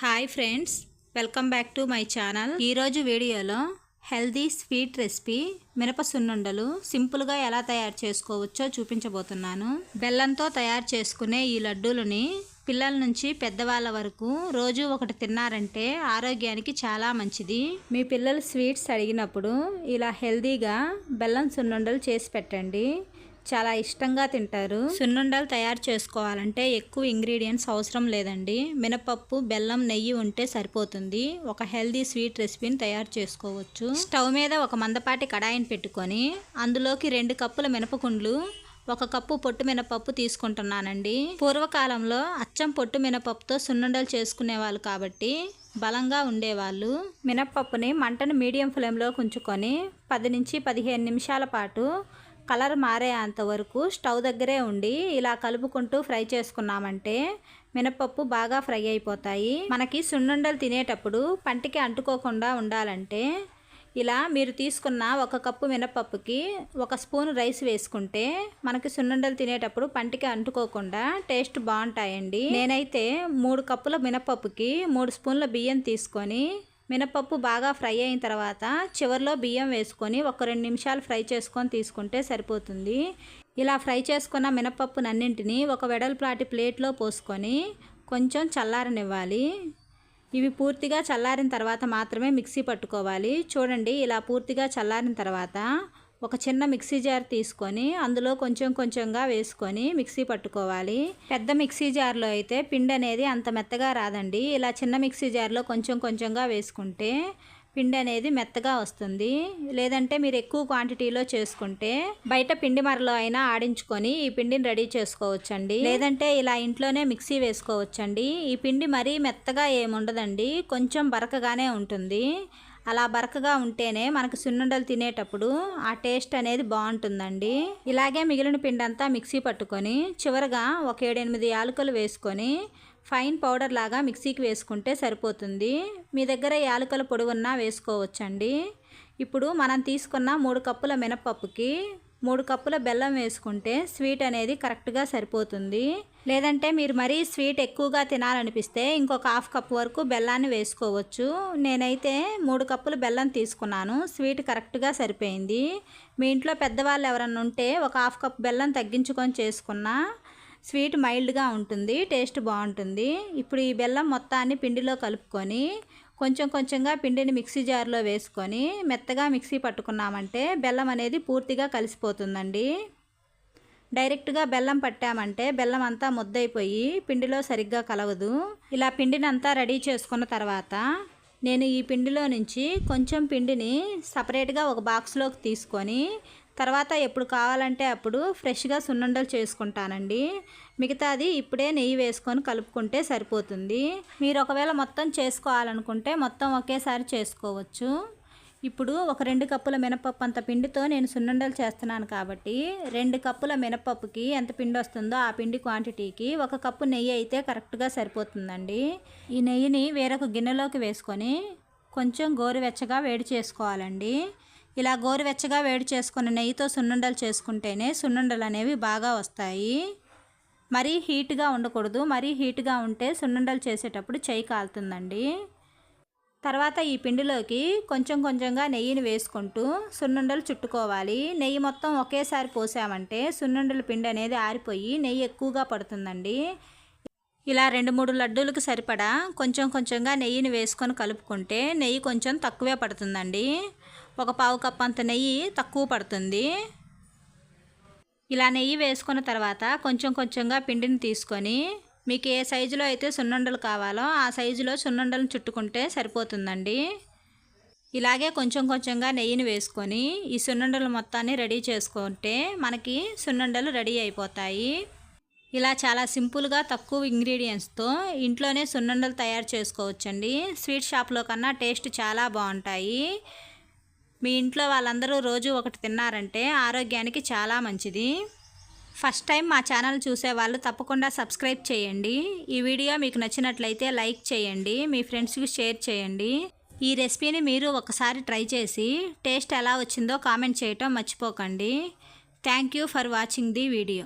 Hi friends welcome back to my channel ఈరోజు వీడియోలో healthy sweet recipe మినప సున్నుండలు సింపుల్గా ఎలా తయారు చేసుకోవచ్చో చూపించబోతున్నాను. బెల్లంతో తయారు చేసుకునే ఈ లడ్డూలని పిల్లల నుంచి పెద్దవాళ్ళ వరకు రోజు ఒకటి తిన్నారంటే ఆరోగ్యానికి చాలా మంచిది. మీ పిల్లలు స్వీట్స్ అడిగినప్పుడు ఇలా హెల్దీగా బెల్లం సున్నుండలు చేసి పెట్టండి. చాలా ఇష్టంగా తింటారు. సున్నుండలు తయారు చేసుకోవాలంటే ఎక్కువ ఇంగ్రీడియంట్స్ అవసరం లేదండి. మినపప్పు బెల్లం నెయ్యి ఉంటే సరిపోతుంది. ఒక హెల్దీ స్వీట్ రెసిపీని తయారు చేసుకోవచ్చు. స్టవ్ మీద ఒక మందపాటి కడాయిని పెట్టుకొని అందులోకి రెండు కప్పుల మినపకుండ్లు ఒక కప్పు పొట్టు మినపప్పు తీసుకుంటున్నానండి. పూర్వకాలంలో అచ్చం పొట్టు మినపప్పుతో సున్నుండలు చేసుకునేవాళ్ళు కాబట్టి బలంగా ఉండేవాళ్ళు. మినపప్పుని మంటను మీడియం ఫ్లేమ్లో ఉంచుకొని పది నుంచి పదిహేను నిమిషాల పాటు కలర్ మారేంత వరకు స్టవ్ దగ్గరే ఉండి ఇలా కలుపుకుంటూ ఫ్రై చేసుకున్నామంటే మినపప్పు బాగా ఫ్రై అయిపోతాయి. మనకి సున్నుండలు తినేటప్పుడు పంటికి అంటుకోకుండా ఉండాలంటే ఇలా మీరు తీసుకున్న ఒక కప్పు మినపప్పుకి ఒక స్పూన్ రైస్ వేసుకుంటే మనకి సున్నుండలు తినేటప్పుడు పంటికి అంటుకోకుండా టేస్ట్ బాగుంటాయండి. నేనైతే మూడు కప్పుల మినపప్పుకి మూడు స్పూన్ల బియ్యం తీసుకొని మినపప్పు బాగా ఫ్రై అయిన తర్వాత చివరిలో బియ్యం వేసుకొని ఒక రెండు నిమిషాలు ఫ్రై చేసుకొని తీసుకుంటే సరిపోతుంది. ఇలా ఫ్రై చేసుకున్న మినపప్పునన్నింటినీ ఒక వెడల్పాటి ప్లేట్లో పోసుకొని కొంచెం చల్లారనివ్వాలి. ఇవి పూర్తిగా చల్లారిన తర్వాత మాత్రమే మిక్సీ పట్టుకోవాలి. చూడండి ఇలా పూర్తిగా చల్లారిన తర్వాత ఒక చిన్న మిక్సీ జార్ తీసుకొని అందులో కొంచెం కొంచెంగా వేసుకొని మిక్సీ పట్టుకోవాలి. పెద్ద మిక్సీ జార్లో అయితే పిండి అనేది అంత మెత్తగా రాదండి. ఇలా చిన్న మిక్సీ జార్లో కొంచెం కొంచెంగా వేసుకుంటే పిండి అనేది మెత్తగా వస్తుంది. లేదంటే మీరు ఎక్కువ క్వాంటిటీలో చేసుకుంటే బయట పిండి మరలో అయినా ఆడించుకొని ఈ పిండిని రెడీ చేసుకోవచ్చండి. లేదంటే ఇలా ఇంట్లోనే మిక్సీ వేసుకోవచ్చండి. ఈ పిండి మరీ మెత్తగా ఏముండదండి. కొంచెం బరకగానే ఉంటుంది. అలా బరకగా ఉంటేనే మనకు సున్నుండలు తినేటప్పుడు ఆ టేస్ట్ అనేది బాగుంటుందండి. ఇలాగే మిగిలిన పిండి అంతా మిక్సీ పట్టుకొని చివరగా ఒక ఏడెనిమిది యాలకులు వేసుకొని ఫైన్ పౌడర్ లాగా మిక్సీకి వేసుకుంటే సరిపోతుంది. మీ దగ్గర యాలకుల పొడి ఉన్నా వేసుకోవచ్చండి. ఇప్పుడు మనం తీసుకున్న మూడు కప్పుల మినపప్పుకి మూడు కప్పుల బెల్లం వేసుకుంటే స్వీట్ అనేది కరెక్ట్గా సరిపోతుంది. లేదంటే మీరు మరీ స్వీట్ ఎక్కువగా తినాలనిపిస్తే ఇంకొక హాఫ్ కప్ వరకు బెల్లాన్ని వేసుకోవచ్చు. నేనైతే మూడు కప్పులు బెల్లం తీసుకున్నాను. స్వీట్ కరెక్ట్గా సరిపోయింది. మీ ఇంట్లో పెద్దవాళ్ళు ఎవరన్నా ఉంటే ఒక హాఫ్ కప్ బెల్లం తగ్గించుకొని చేసుకున్నా స్వీట్ మైల్డ్గా ఉంటుంది టేస్ట్ బాగుంటుంది. ఇప్పుడు ఈ బెల్లం మొత్తాన్ని పిండిలో కలుపుకొని కొంచెం కొంచెంగా పిండిని మిక్సీ జార్లో వేసుకొని మెత్తగా మిక్సీ పట్టుకున్నామంటే బెల్లం అనేది పూర్తిగా కలిసిపోతుందండి. డైరెక్ట్గా బెల్లం పట్టామంటే బెల్లం అంతా ముద్దయిపోయి పిండిలో సరిగ్గా కలవదు. ఇలా పిండిని అంతా రెడీ చేసుకున్న తర్వాత నేను ఈ పిండిలో నుంచి కొంచెం పిండిని సపరేట్గా ఒక బాక్స్లోకి తీసుకొని తర్వాత ఎప్పుడు కావాలంటే అప్పుడు ఫ్రెష్గా సున్నుండలు చేసుకుంటానండి. మిగతాది ఇప్పుడే నెయ్యి వేసుకొని కలుపుకుంటే సరిపోతుంది. మీరు ఒకవేళ మొత్తం చేసుకోవాలనుకుంటే మొత్తం ఒకేసారి చేసుకోవచ్చు. ఇప్పుడు ఒక రెండు కప్పుల మినపప్పు అంత పిండితో నేను సున్నుండలు చేస్తున్నాను కాబట్టి రెండు కప్పుల మినపప్పుకి ఎంత పిండి వస్తుందో ఆ పిండి క్వాంటిటీకి ఒక కప్పు నెయ్యి అయితే కరెక్ట్గా సరిపోతుందండి. ఈ నెయ్యిని వేరొక గిన్నెలోకి వేసుకొని కొంచెం గోరువెచ్చగా వేడి చేసుకోవాలండి. ఇలా గోరువెచ్చగా వేడి చేసుకున్న నెయ్యితో సున్నుండలు చేసుకుంటేనే సున్నుండలు అనేవి బాగా వస్తాయి. మరీ హీట్గా ఉండకూడదు. మరీ హీట్గా ఉంటే సున్నుండలు చేసేటప్పుడు చేయి కాలుతుందండి. తర్వాత ఈ పిండిలోకి కొంచెం కొంచెంగా నెయ్యిని వేసుకుంటూ సున్నుండలు చుట్టుకోవాలి. నెయ్యి మొత్తం ఒకేసారి పోసామంటే సున్నుండల పిండి అనేది ఆరిపోయి నెయ్యి ఎక్కువగా పడుతుందండి. ఇలా రెండు మూడు లడ్డూలకు సరిపడా కొంచెం కొంచెంగా నెయ్యిని వేసుకొని కలుపుకుంటే నెయ్యి కొంచెం తక్కువే పడుతుందండి. ఒక పావు కప్ అంత నెయ్యి తక్కువ పడుతుంది. ఇలా నెయ్యి వేసుకున్న తర్వాత కొంచెం కొంచెంగా పిండిని తీసుకొని మీకు ఏ సైజులో అయితే సున్నుండలు కావాలో ఆ సైజులో సున్నుండలను చుట్టుకుంటే సరిపోతుందండి. ఇలాగే కొంచెం కొంచెంగా నెయ్యిని వేసుకొని ఈ సున్నుండలు మొత్తాన్ని రెడీ చేసుకుంటే మనకి సున్నుండలు రెడీ అయిపోతాయి. ఇలా చాలా సింపుల్గా తక్కువ ఇంగ్రీడియంట్స్తో ఇంట్లోనే సున్నుండలు తయారు చేసుకోవచ్చండి. స్వీట్ షాప్లో కన్నా టేస్ట్ చాలా బాగుంటాయి. మీ ఇంట్లో వాళ్ళందరూ రోజు ఒకటి తిన్నారంటే ఆరోగ్యానికి చాలా మంచిది. ఫస్ట్ టైం మా ఛానల్ చూసే వాళ్ళు తప్పకుండా సబ్స్క్రైబ్ చేయండి. ఈ వీడియో మీకు నచ్చినట్లయితే లైక్ చేయండి మీ ఫ్రెండ్స్కి షేర్ చేయండి. ఈ రెసిపీని మీరు ఒకసారి ట్రై చేసి టేస్ట్ ఎలా వచ్చిందో కామెంట్ చేయటం మర్చిపోకండి. Thank you for watching the video.